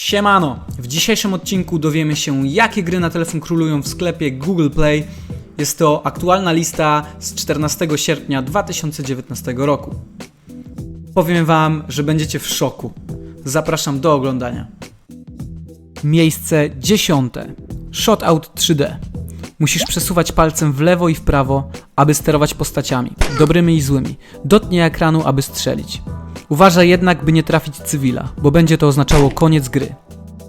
Siemano! W dzisiejszym odcinku dowiemy się, jakie gry na telefon królują w sklepie Google Play. Jest to aktualna lista z 14 sierpnia 2019 roku. Powiem Wam, że będziecie w szoku. Zapraszam do oglądania. Miejsce dziesiąte. Shotout 3D. Musisz przesuwać palcem w lewo i w prawo, aby sterować postaciami, dobrymi i złymi. Dotknij ekranu, aby strzelić. Uważaj jednak, by nie trafić cywila, bo będzie to oznaczało koniec gry.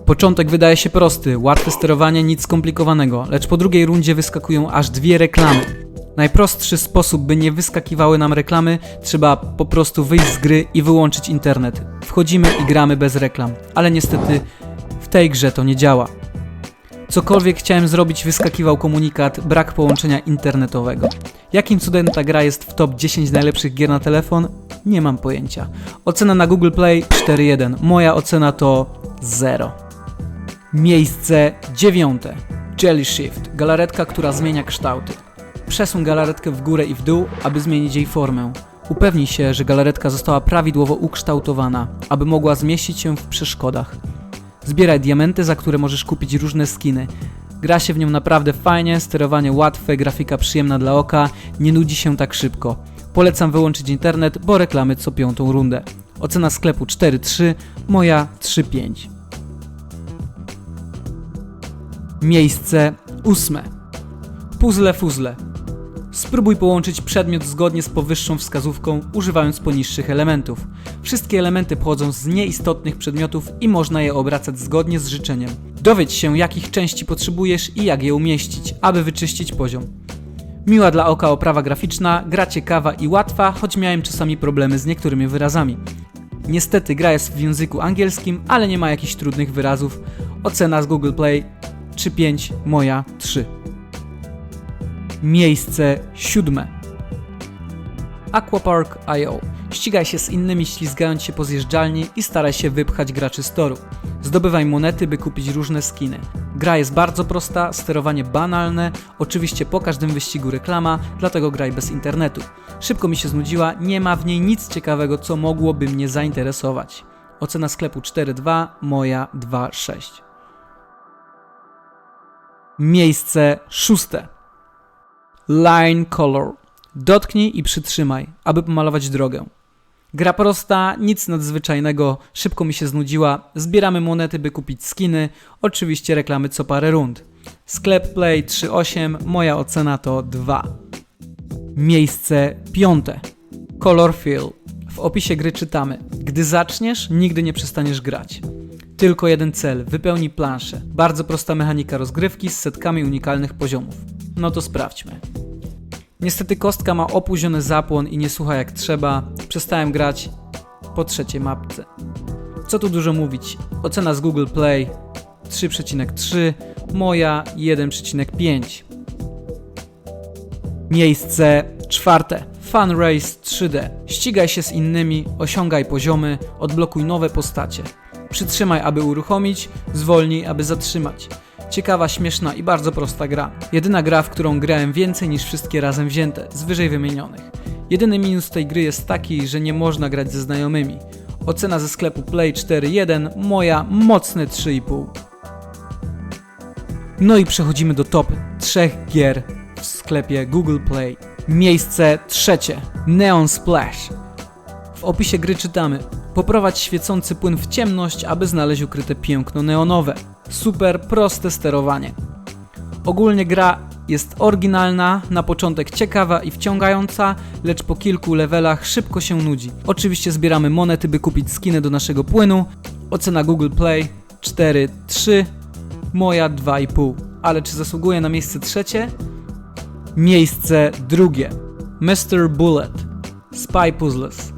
Początek wydaje się prosty, łatwe sterowanie, nic skomplikowanego, lecz po drugiej rundzie wyskakują aż dwie reklamy. Najprostszy sposób, by nie wyskakiwały nam reklamy, trzeba po prostu wyjść z gry i wyłączyć internet. Wchodzimy i gramy bez reklam, ale niestety w tej grze to nie działa. Cokolwiek chciałem zrobić, wyskakiwał komunikat brak połączenia internetowego. Jakim cudem ta gra jest w top 10 najlepszych gier na telefon? Nie mam pojęcia. Ocena na Google Play 4.1. Moja ocena to 0. Miejsce dziewiąte. Jelly Shift. Galaretka, która zmienia kształty. Przesuń galaretkę w górę i w dół, aby zmienić jej formę. Upewnij się, że galaretka została prawidłowo ukształtowana, aby mogła zmieścić się w przeszkodach. Zbieraj diamenty, za które możesz kupić różne skiny. Gra się w nią naprawdę fajnie, sterowanie łatwe, grafika przyjemna dla oka, nie nudzi się tak szybko. Polecam wyłączyć internet, bo reklamy co piątą rundę. Ocena sklepu 4.3, moja 3.5. Miejsce ósme. Puzzle fuzle. Spróbuj połączyć przedmiot zgodnie z powyższą wskazówką, używając poniższych elementów. Wszystkie elementy pochodzą z nieistotnych przedmiotów i można je obracać zgodnie z życzeniem. Dowiedz się, jakich części potrzebujesz i jak je umieścić, aby wyczyścić poziom. Miła dla oka oprawa graficzna, gra ciekawa i łatwa, choć miałem czasami problemy z niektórymi wyrazami. Niestety gra jest w języku angielskim, ale nie ma jakichś trudnych wyrazów. Ocena z Google Play 3.5, moja 3. Miejsce siódme. Aquapark.io. Ścigaj się z innymi ślizgając się po zjeżdżalni i staraj się wypchać graczy z toru. Zdobywaj monety, by kupić różne skiny. Gra jest bardzo prosta, sterowanie banalne, oczywiście po każdym wyścigu reklama, dlatego graj bez internetu. Szybko mi się znudziła, nie ma w niej nic ciekawego, co mogłoby mnie zainteresować. Ocena sklepu 4.2, moja 2.6. Miejsce szóste. Line Color. Dotknij i przytrzymaj, aby pomalować drogę. Gra prosta, nic nadzwyczajnego, szybko mi się znudziła. Zbieramy monety, by kupić skiny, oczywiście reklamy co parę rund. Sklep Play 3.8, moja ocena to 2. Miejsce piąte. Color Fill. W opisie gry czytamy: Gdy zaczniesz, nigdy nie przestaniesz grać. Tylko jeden cel wypełnij planszę. Bardzo prosta mechanika rozgrywki z setkami unikalnych poziomów. No to sprawdźmy. Niestety kostka ma opóźniony zapłon i nie słucha jak trzeba. Przestałem grać po trzeciej mapce. Co tu dużo mówić? Ocena z Google Play 3,3, moja 1,5. Miejsce czwarte. Fun Race 3D. Ścigaj się z innymi, osiągaj poziomy, odblokuj nowe postacie. Przytrzymaj, aby uruchomić, zwolnij, aby zatrzymać. Ciekawa, śmieszna i bardzo prosta gra. Jedyna gra, w którą grałem więcej niż wszystkie razem wzięte, z wyżej wymienionych. Jedyny minus tej gry jest taki, że nie można grać ze znajomymi. Ocena ze sklepu Play 4.1, moja mocne 3,5. No i przechodzimy do top 3 gier w sklepie Google Play. Miejsce trzecie. Neon Splash. W opisie gry czytamy: Poprowadź świecący płyn w ciemność, aby znaleźć ukryte piękno neonowe. Super proste sterowanie. Ogólnie gra jest oryginalna, na początek ciekawa i wciągająca, lecz po kilku levelach szybko się nudzi. Oczywiście zbieramy monety, by kupić skiny do naszego płynu. Ocena Google Play 4,3, moja 2,5. Ale czy zasługuje na miejsce trzecie? Miejsce drugie. Mr. Bullet. Spy Puzzles.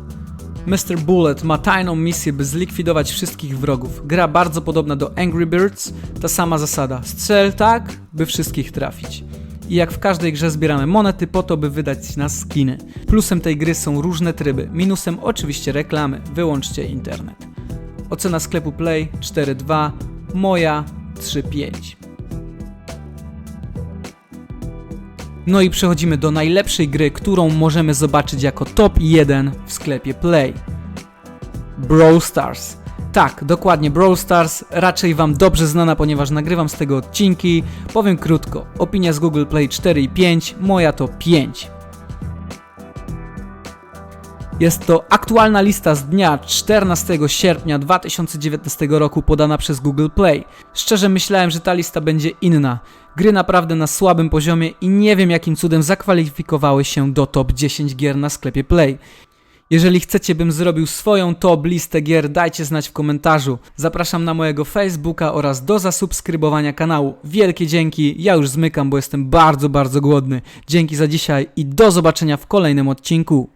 Mr. Bullet ma tajną misję, by zlikwidować wszystkich wrogów. Gra bardzo podobna do Angry Birds, ta sama zasada. Strzel tak, by wszystkich trafić. I jak w każdej grze zbieramy monety po to, by wydać na skiny. Plusem tej gry są różne tryby, minusem oczywiście reklamy. Wyłączcie internet. Ocena sklepu Play 4.2, moja 3.5. No i przechodzimy do najlepszej gry, którą możemy zobaczyć jako top 1 w sklepie Play. Brawl Stars. Tak, dokładnie, Brawl Stars raczej wam dobrze znana, ponieważ nagrywam z tego odcinki. Powiem krótko, opinia z Google Play 4 i 5, moja to 5. Jest to aktualna lista z dnia 14 sierpnia 2019 roku podana przez Google Play. Szczerze myślałem, że ta lista będzie inna. Gry naprawdę na słabym poziomie i nie wiem jakim cudem zakwalifikowały się do top 10 gier na sklepie Play. Jeżeli chcecie, bym zrobił swoją top listę gier, dajcie znać w komentarzu. Zapraszam na mojego Facebooka oraz do zasubskrybowania kanału. Wielkie dzięki, ja już zmykam, bo jestem bardzo, bardzo głodny. Dzięki za dzisiaj i do zobaczenia w kolejnym odcinku.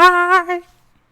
Bye!